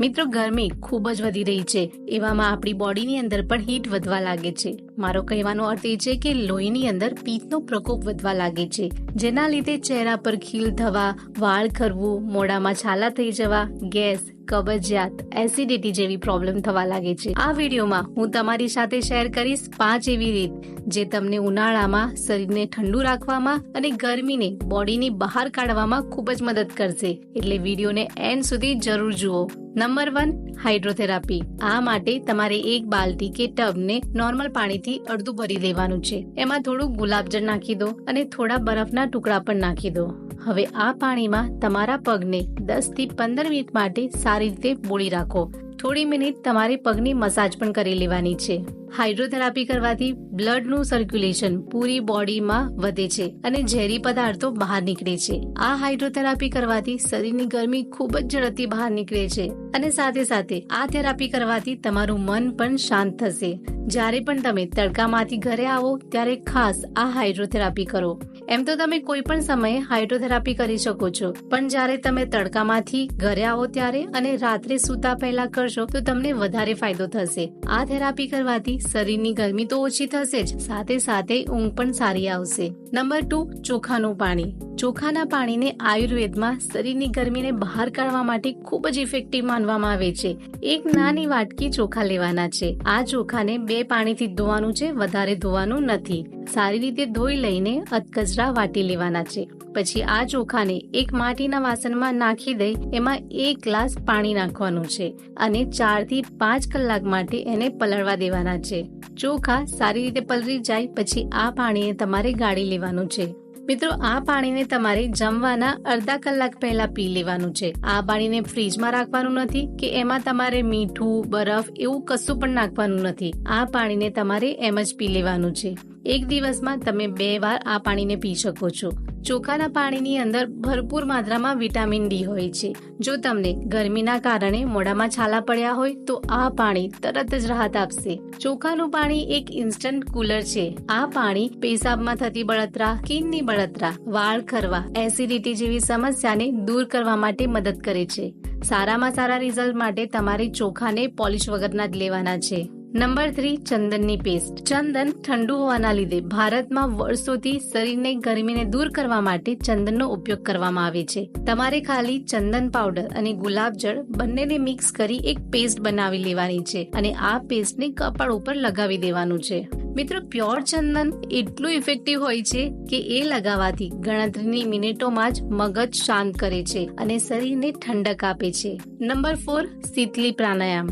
મિત્રો ગરમી ખૂબ જ વધી રહી છે. એવામાં આપણી બોડીની અંદર પણ હીટ વધવા લાગે છે. મારો કહેવાનો અર્થ એ છે કે લોહીની અંદર પિત્તનો પ્રકોપ વધવા લાગે છે, જેના લીધે ચહેરા પર ખીલ થવા, વાળ ખરવું, મોઢામાં છાલા થઈ જવા, ગેસ, કબજિયાત, એસિડિટી જેવી પ્રોબ્લેમ થવા લાગે છે. આ વિડીયોમાં હું તમારી સાથે શેર કરીશ પાંચ એવી રીત, જે તમને ઉનાળામાં શરીરને ઠંડુ રાખવામાં અને ગરમીને બોડીની બહાર કાઢવામાં ખૂબ જ મદદ કરશે. એટલે વિડીયોને એન્ડ સુધી જરૂર જુઓ. Number one hydrotherapy. આ માટે તમારે એક બાલટી કે ટબને નોર્મલ પાણીથી અડધું ભરી લેવાનું છે. એમાં થોડું ગુલાબજળ નાખી દો અને થોડા બરફના ટુકડા પણ નાખી દો. હવે આ પાણીમાં તમારા પગને દસથી પંદર મિનિટ માટે સારી રીતે બોળી રાખો. થોડી મિનિટ તમારે પગની મસાજ પણ કરી લેવાની છે. હાઇડ્રોથેરાપી કરવાથી બ્લડનું સર્ક્યુલેશન પૂરી બોડીમાં વધે છે અને ઝેરી પદાર્થો બહાર નીકળે છે. આ હાઇડ્રોથેરાપી કરવાથી શરીરની ગરમી ખૂબ જ ઝડપથી બહાર નીકળે છે અને સાથે સાથે આ થેરાપી કરવાથી તમારું મન પણ શાંત થશે. જ્યારે પણ તમે તડકામાંથી ઘરે આવો, ત્યારે ખાસ આ હાઇડ્રોથેરાપી કરો. એમ તો તમે કોઈ પણ સમયે હાઇડ્રોથેરાપી કરી શકો છો. પણ જ્યારે તમે તડકામાંથી ઘરે આવો ત્યારે અને રાત્રે સૂતા પહેલા કરશો, તો તમને વધારે ફાયદો થશે. આ થેરાપી કરવાથી શરીરની ગરમી તો ઓછી થશે જ, સાથે સાથે ઊંઘ પણ સારી આવશે. નંબર ટુ, ચોખાનું પાણી. ચોખાના પાણીને આયુર્વેદમાં શરીરની ગરમીને બહાર કાઢવા માટે ખૂબ જ ઇફેક્ટિવ માનવામાં આવે છે. એક નાની વાટકી ચોખા લેવાના છે. આ ચોખાને બે પાણીથી ધોવાનું છે, વધારે ધોવાનું નથી. સારી રીતે ધોઈ લઈને અધકચરા વાટી લેવાના છે. પછી આ ચોખાને એક માટીના વાસણમાં નાખી દઈ એમાં એક ગ્લાસ પાણી નાખવાનું છે અને ચારથી પાંચ કલાક માટે એને પલળવા દેવાના છે. ચોખા સારી રીતે પલળી જાય, પછી આ પાણીને તમારે ગાળી લેવાનું છે. મિત્રો, આ પાણીને તમારે જમવાના અડધા કલાક પહેલા પી લેવાનું છે. આ પાણીને ફ્રીજમાં રાખવાનું નથી કે એમાં તમારે મીઠું, બરફ એવું કશું પણ નાખવાનું નથી. આ પાણીને તમારે એમ જ પી લેવાનું છે. એક દિવસમાં તમે બે વાર આ પાણીને પી શકો છો. ચોખાના પાણીની અંદર ભરપૂર માત્રામાં વિટામિન ડી હોય છે. જો તમને ગરમીના કારણે મોઢામાં છાલા પડ્યા હોય, તો આ પાણી તરત જ રાહત આપશે. ચોખાનું પાણી એક ઇન્સ્ટન્ટ કુલર છે. આ પાણી પેશાબમાં થતી બળતરા સ્કિનની બળતરા, વાળ ખરવા એસિડિટી જેવી સમસ્યાને દૂર કરવા માટે મદદ કરે છે. સારામાં સારા રિઝલ્ટ માટે તમારે ચોખાને પોલિશ વગરના જ લેવાના છે. નંબર થ્રી, ચંદનની પેસ્ટ ચંદન ઠંડુ હોવાના લીધે ભારતમાં વર્ષોથી શરીરને ગરમીને દૂર કરવા માટે ચંદનનો ઉપયોગ કરવામાં આવે છે. તમારે ખાલી ચંદન પાવડર અને ગુલાબજળ બંનેને મિક્સ કરી એક પેસ્ટ બનાવી લેવાની છે અને આ પેસ્ટને કપાળ ઉપર લગાવી દેવાનું છે. મિત્રો પ્યોર ચંદન એટલું ઇફેક્ટિવ હોય છે કે એ લગાવવાથી ગણતરીની મિનિટોમાં જ મગજ શાંત કરે છે અને શરીરને ઠંડક આપે છે. નંબર ફોર, શીતલી પ્રાણાયામ.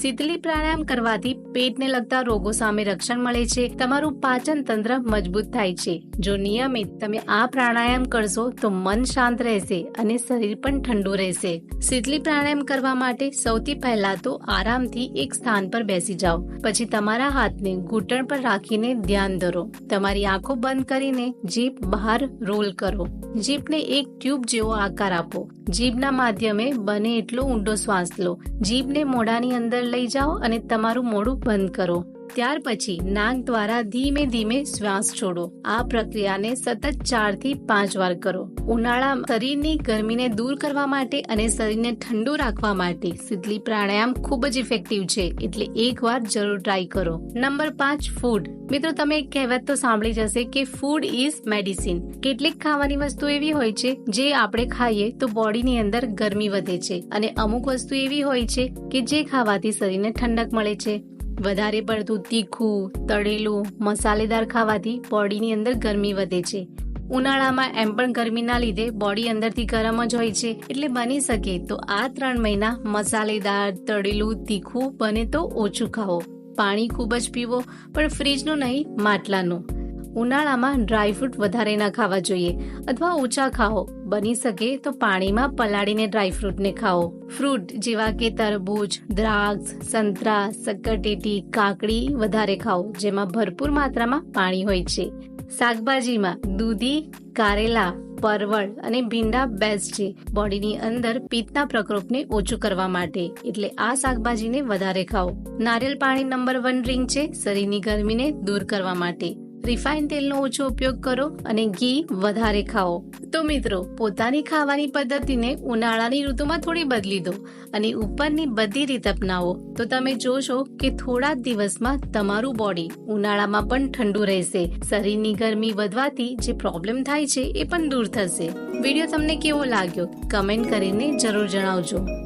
શીતલી પ્રાણાયામ કરવાથી પેટને લગતા રોગો સામે રક્ષણ મળે છે. તમારું પાચન તંત્ર મજબૂત થાય છે. જો નિયમિત તમે આ પ્રાણાયામ કરશો તો મન શાંત રહેશે અને શરીર પણ ઠંડુ રહેશે. શીતલી પ્રાણાયામ કરવા માટે સૌથી પહેલા તો આરામથી એક સ્થાન પર બેસી જાઓ. પછી તમારા હાથને ઘૂંટણ પર રાખીને ધ્યાન ધરો. તમારી આંખો બંધ કરીને જીભ બહાર રોલ કરો. જીભને એક ટ્યુબ જેવો આકાર આપો. જીભના માધ્યમે બને એટલો ઊંડો શ્વાસ લો. જીભને મોઢાની અંદર લઈ જાઓ અને તમારું મોઢું બંધ કરો. ત્યાર પછી નાક દ્વારા ધીમે ધીમે શ્વાસ છોડો. આ પ્રક્રિયાને સતત ચારથી પાંચ વાર કરો. ઉનાળા શરીરની ગરમીને દૂર કરવા માટે અને શરીરને ઠંડુ રાખવા માટે શીતલી પ્રાણાયામ ખૂબ જ ઇફેક્ટિવ છે, એટલે એક વાર જરૂર ટ્રાય કરો. નંબર પાંચ ફૂડ મિત્રો, તમે એક કહેવત તો સાંભળી જશે કે ફૂડ ઇઝ મેડિસિન કેટલીક ખાવાની વસ્તુ એવી હોય છે, જે આપણે ખાઈએ તો બોડીની અંદર ગરમી વધે છે અને અમુક વસ્તુ એવી હોય છે કે જે ખાવાથી શરીરને ઠંડક મળે છે. વધારે પડતું તીખું, તળેલું, મસાલેદાર ખાવાથી બોડીની અંદર ગરમી વધે છે. ઉનાળામાં એમ પણ ગરમીના લીધે બોડી અંદરથી ગરમ જ હોય છે. એટલે બની શકે તો આ ત્રણ મહિના મસાલેદાર, તળેલું, તીખું બને તો ઓછું ખાઓ. પાણી ખૂબ જ પીવો, પણ ફ્રીજનું નહીં, માટલાનું. ઉનાળામાં ડ્રાયફ્રૂટ વધારે ના ખાવા જોઈએ અથવા ઓછા ખાઓ. બની શકે તો પાણીમાં પલાળીને ડ્રાયફ્રૂટને ખાઓ. ફ્રૂટ જેવા કે તરબૂચ, દ્રાક્ષ, સંતરા, સક્કરટેટી, કાકડી વધારે ખાઓ, જેમાં ભરપૂર માત્રામાં પાણી હોય છે. શાકભાજીમાં દૂધી, કારેલા, પરવળ અને ભીંડા બેસ્ટ છે. બોડીની અંદર પિત્તના પ્રકોપને ઓછું કરવા માટે. એટલે આ શાકભાજીને વધારે ખાઓ. નારિયેલ પાણી નંબર વન ડ્રિંક છે શરીરની ગરમીને દૂર કરવા માટે. રિફાઇન તેલનો ઓછો ઉપયોગ કરો અને ઘી વધારે ખાઓ. તો મિત્રો, પોતાની ખાવાની પદ્ધતિને ઉનાળાની ઋતુમાં થોડી બદલી દો અને ઉપરની બધી રીત અપનાવો. તો તમે જોશો કે થોડા દિવસમાં તમારું બોડી ઉનાળામાં પણ ઠંડુ રહેશે. શરીરની ગરમી વધવાથી જે પ્રોબ્લેમ થાય છે એ પણ દૂર થશે. વીડિયો તમને કેવો લાગ્યો? કમેન્ટ કરીને જરૂર જણાવજો.